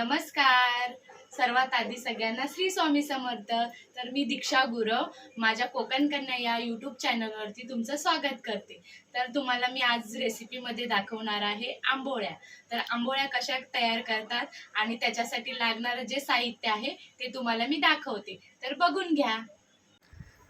नमस्कार. सर्वात आधी सगळ्यांना श्री स्वामी समर्थ. तर मी दीक्षा गुरव माझ्या कोकण कन्या या यूट्यूब चॅनलवरती तुमचं स्वागत करते. तर तुम्हाला मी आज रेसिपीमध्ये दाखवणार आहे आंबोळ्या. तर आंबोळ्या कशा तयार करतात आणि त्याच्यासाठी लागणारं जे साहित्य आहे ते तुम्हाला मी दाखवते. तर बघून घ्या.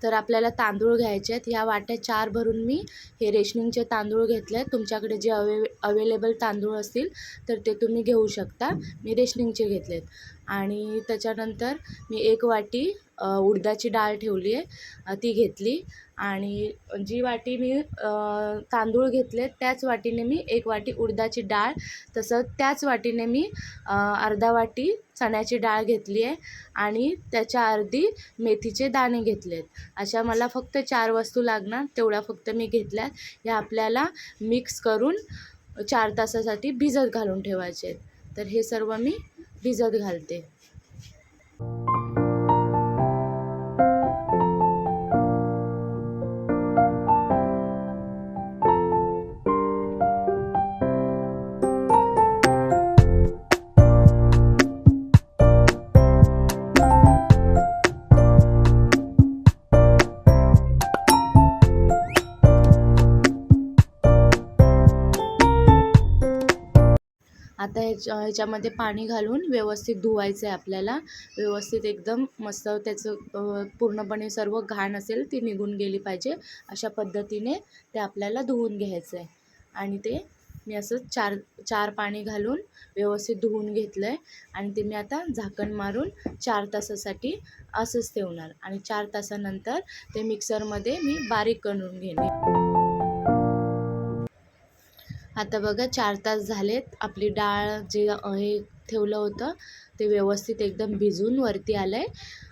तर आपल्याला तांदूळ घ्यायचे आहेत. ह्या वाट्या चार भरून मी हे रेशनिंगचे तांदूळ घेतले आहेत. तुमच्याकडे जे अवे अवेलेबल तांदूळ असतील तर ते तुम्ही घेऊ शकता. मी रेशनिंगचे घेतले आहेत. आणि त्याच्यानंतर मी एक वाटी उडदाची डाळ ठेवली आहे. ती घेतली. आणि जी वाटी मी तांदूळ घेतले त्याच वाटीने मी एक वाटी उडदाची डाळ तसं त्याच वाटीने मी अर्धा वाटी चण्याची डाळ घेतली आहे आणि त्याच्या अर्धी मेथीचे दाणे घेतले आहेत अशा मला फक्त चार वस्तू लागणार तेवढ्या फक्त मी घेतल्यात ह्या आपल्याला मिक्स करून चार तासासाठी भिजत घालून ठेवायचे आहेत. तर हे सर्व मी भिजत घालते. आता ह्याच्या ह्याच्यामध्ये पाणी घालून व्यवस्थित धुवायचं आहे आपल्याला. व्यवस्थित एकदम मस्त त्याचं पूर्णपणे सर्व घाण असेल ती निघून गेली पाहिजे. अशा पद्धतीने ते आपल्याला धुवून घ्यायचं आहे. आणि ते मी असं चार चार पाणी घालून व्यवस्थित धुवून घेतलं आहे आणि ते मी आता झाकण मारून चार तासासाठी असंच ठेवणार. आणि चार तासानंतर ते मिक्सरमध्ये मी बारीक करून घेणे आता बघा चार तास झालेत. आपली डाळ जे हे ठेवलं होतं ते व्यवस्थित एकदम भिजून वरती आलं आहे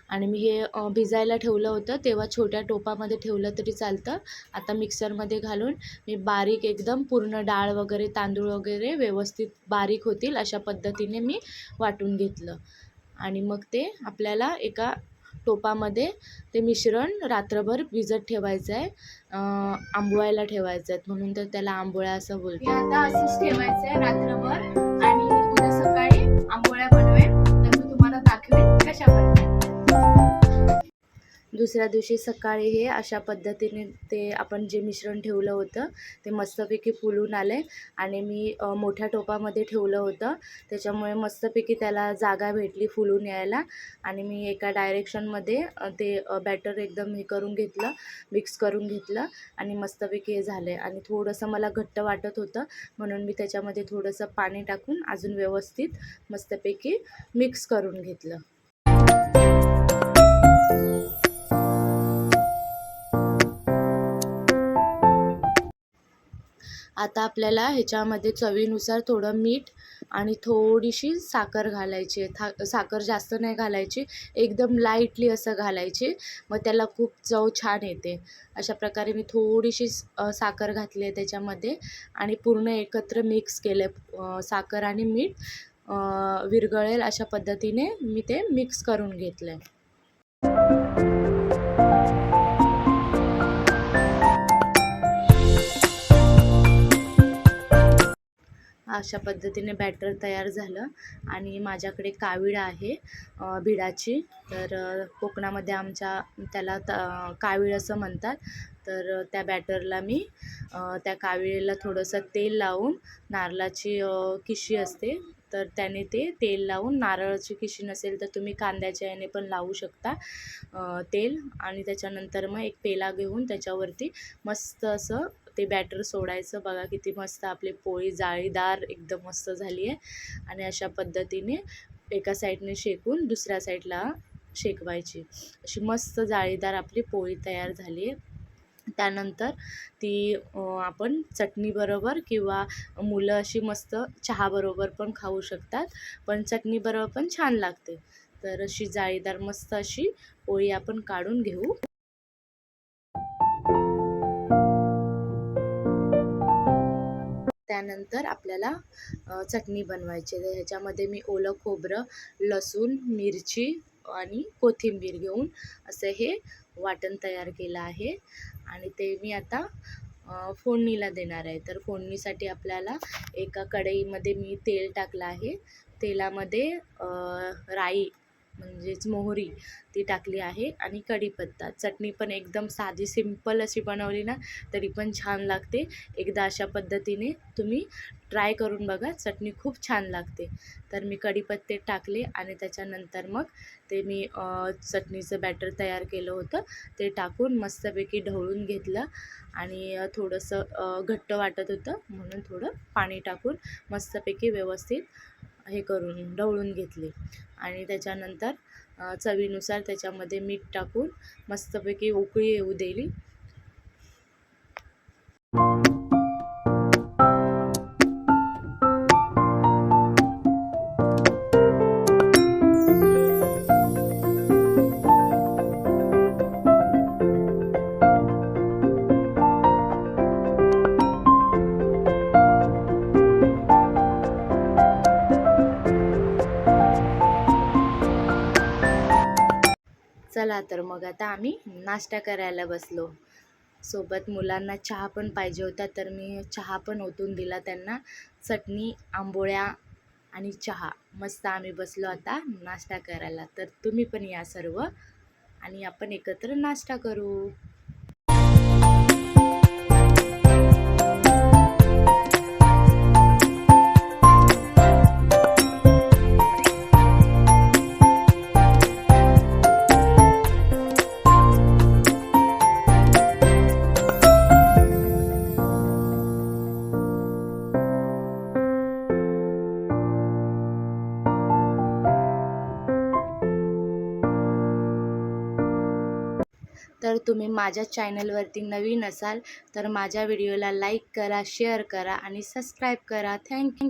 आणि मी हे भिजायला ठेवलं होतं. तेव्हा छोट्या टोपामध्ये ठेवलं तरी चालतं. आता मिक्सरमध्ये घालून मी बारीक एकदम पूर्ण डाळ वगैरे तांदूळ वगैरे व्यवस्थित बारीक होतील अशा पद्धतीने मी वाटून घेतलं. आणि मग ते आपल्याला एका टोपामध्ये ते मिश्रण रात्रभर भिजत ठेवायचं आहे आंबोळ्याला आंबवायला ठेवायचं आहे म्हणून तर त्याला आंबोळ्या असं हे दुसऱ्या दिवशी सकाळी हे अशा पद्धतीने ते आपण जे मिश्रण ठेवलं होतं ते मस्तपैकी फुलून आले आणि मी मोठ्या टोपामध्ये ठेवलं होतं. त्याच्यामुळे मस्तपैकी त्याला जागा भेटली फुलून यायला आणि मी एका डायरेक्शनमध्ये ते बॅटर एकदम हे करून घेतलं मिक्स करून घेतलं आणि मस्तपैकी हे झालं. आहे आणि थोडंसं मला घट्ट वाटत होतं म्हणून मी त्याच्यामध्ये थोडंसं पाणी टाकून अजून व्यवस्थित मस्तपैकी मिक्स करून घेतलं. आता आपल्याला ह्याच्यामध्ये चवीनुसार थोडं मीठ आणि थोडीशी साखर घालायची. आहे था साखर जास्त नाही घालायची. एकदम लाईटली असं घालायची. मग त्याला खूप चव छान येते. अशा प्रकारे मी थोडीशी साखर घातली आहे त्याच्यामध्ये. आणि पूर्ण एकत्र मिक्स केलं आहे साखर आणि मीठ विरगळेल विरघळेल अशा पद्धतीने मी ते मिक्स करून घेतलं आहे अशा पद्धतीने बॅटर तयार झालं आणि माझ्याकडे कावीळ आहे भिडाची तर कोकणामध्ये आमच्या त्याला त कावीळ असं म्हणतात. तर त्या बॅटरला मी त्या काविळीला थोडंसं तेल लावून नारळाची किशी असते तर त्याने ते तेल लावून नारळाची किशी नसेल तर तुम्ही कांद्याच्या याने पण लावू शकता तेल. आणि त्याच्यानंतर मग एक पेला घेऊन त्याच्यावरती मस्त असं ते बॅटर सोडायचं. बघा किती मस्त आपली पोळी जाळीदार एकदम मस्त झाली आहे. आणि अशा पद्धतीने एका साईडने शेकून दुसऱ्या साईडला शेकवायची. अशी मस्त जाळीदार आपली पोळी तयार झाली आहे. त्यानंतर ती आपण चटणीबरोबर किंवा मुलं अशी मस्त चहाबरोबर पण खाऊ शकतात. पण चटणीबरोबर पण छान लागते. तर अशी जाळीदार मस्त अशी पोळी आपण काढून घेऊ. त्यानंतर आपल्याला चटणी बनवायची आहे. ह्याच्यामध्ये मी ओलं खोबरं लसूण मिरची आणि कोथिंबीर घेऊन असं हे वाटण तयार केलं आहे. आणि ते मी आता फोडणीला देणार आहे. तर फोडणीसाठी आपल्याला एका कढईमध्ये मी तेल टाकलं आहे. तेलामध्ये राई म्हणजेच मोहरी ती टाकली आहे आणि कढीपत्ता. चटणी पण एकदम साधी सिंपल अशी बनवली ना तरी पण छान लागते. एकदा अशा पद्धतीने तुम्ही ट्राय करून बघा चटणी खूप छान लागते. तर मी कढीपत्ते टाकले आणि त्याच्यानंतर मग ते मी चटणीचं बॅटर तयार केलं होतं. ते टाकून मस्तपैकी ढवळून घेतलं आणि थोडंसं घट्ट वाटत होतं म्हणून थोडं पाणी टाकून मस्तपैकी व्यवस्थित हे करून ढवळून घेतले. आणि त्याच्यानंतर चवीनुसार त्याच्यामध्ये मीठ टाकून मस्तपैकी उकळी येऊ दिली. चला तर मग आता आम्ही नाश्ता करायला बसलो. सोबत मुलांना चहा पण पाहिजे होता तर मी चहा पण ओतून दिला त्यांना. चटणी आंबोळ्या आणि चहा. मस्त आम्ही बसलो आता नाश्ता करायला. तर तुम्ही पण या सर्व आणि आपण एकत्र नाश्ता करू. तर तुम्ही माझ्या चॅनलवरती नवीन असाल तर माझ्या व्हिडिओला लाईक करा शेअर करा आणि सबस्क्राईब करा. थँक्यू.